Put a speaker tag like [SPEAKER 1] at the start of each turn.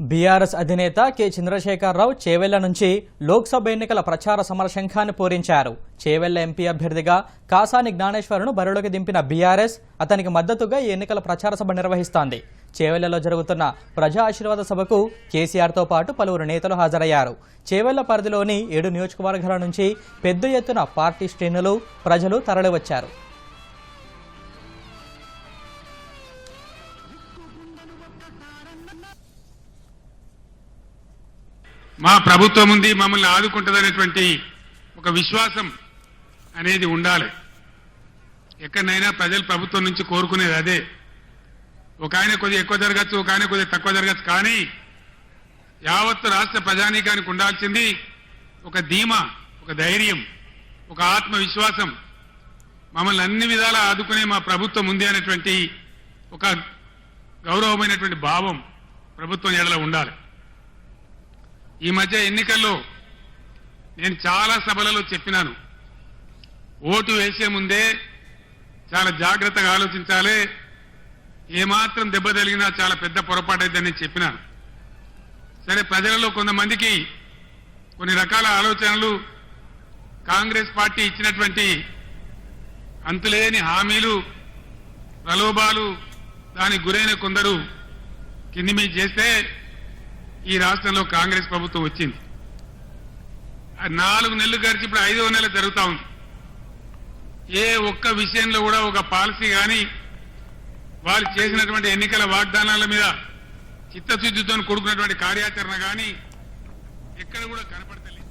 [SPEAKER 1] BRS అధినేత K. Chandrashekar Rao Chevella నుంచి లోక్సభ ఎన్నికల ప్రచార సమరశంఖాన్ని పూరించారు. చేవెళ్ళ ఎంపీ అభ్యర్థిగా కాసాని జ్ఞానేశ్వరును బరిలోకి దింపిన బీఆర్ఎస్ అతనికి మద్దతుగా ఈ ఎన్నికల ప్రచార సభ నిర్వహిస్తోంది. చేవెళ్ళలో జరుగుతున్న ప్రజా ఆశీర్వాద సభకు కేసీఆర్తో పాటు పలువురు నేతలు హాజరయ్యారు. చేవెళ్ళ పరిధిలోని ఏడు నియోజకవర్గాల నుంచి పెద్ద ఎత్తున పార్టీ శ్రేణులు ప్రజలు తరలివచ్చారు.
[SPEAKER 2] మా ప్రభుత్వం ఉంది మమ్మల్ని ఆదుకుంటుందనేటువంటి ఒక విశ్వాసం అనేది ఉండాలి. ఎక్కడైనా ప్రజలు ప్రభుత్వం నుంచి కోరుకునేది అదే. ఒక ఆయన కొద్దిగా ఎక్కువ జరగచ్చు ఒక ఆయన కొద్దిగా తక్కువ జరగచ్చు కానీ యావత్ రాష్ట్ర ప్రజానీకానికి ఉండాల్సింది ఒక ధీమా ఒక ధైర్యం ఒక ఆత్మవిశ్వాసం. మమ్మల్ని అన్ని విధాలా ఆదుకునే మా ప్రభుత్వం ఉంది అనేటువంటి ఒక గౌరవమైనటువంటి భావం ప్రభుత్వం ఎడల ఉండాలి. ఈ మధ్య ఎన్నికల్లో నేను చాలా సభలలో చెప్పినాను. ఓటు వేసే ముందే చాలా జాగ్రత్తగా ఆలోచించాలి. ఏమాత్రం దెబ్బ తగిలినా చాలా పెద్ద పొరపాటు అయిద్దని చెప్పినాను. సరే ప్రజలలో కొంతమందికి కొన్ని రకాల ఆలోచనలు కాంగ్రెస్ పార్టీ ఇచ్చినటువంటి అంతులేని హామీలు ప్రలోభాలు దానికి గురైన కొందరు కింది మీ చేస్తే ఈ రాష్ట్రంలో కాంగ్రెస్ ప్రభుత్వం వచ్చింది. నాలుగు నెలలు గడిచి ఇప్పుడు ఐదవ నెల జరుగుతూ ఉంది. ఏ ఒక్క విషయంలో కూడా ఒక పాలసీ కానీ వాళ్ళు చేసినటువంటి ఎన్నికల వాగ్దానాల మీద చిత్తశుద్ధితో కూడుకున్నటువంటి కార్యాచరణ కానీ ఎక్కడ కూడా కనపడతలేదు.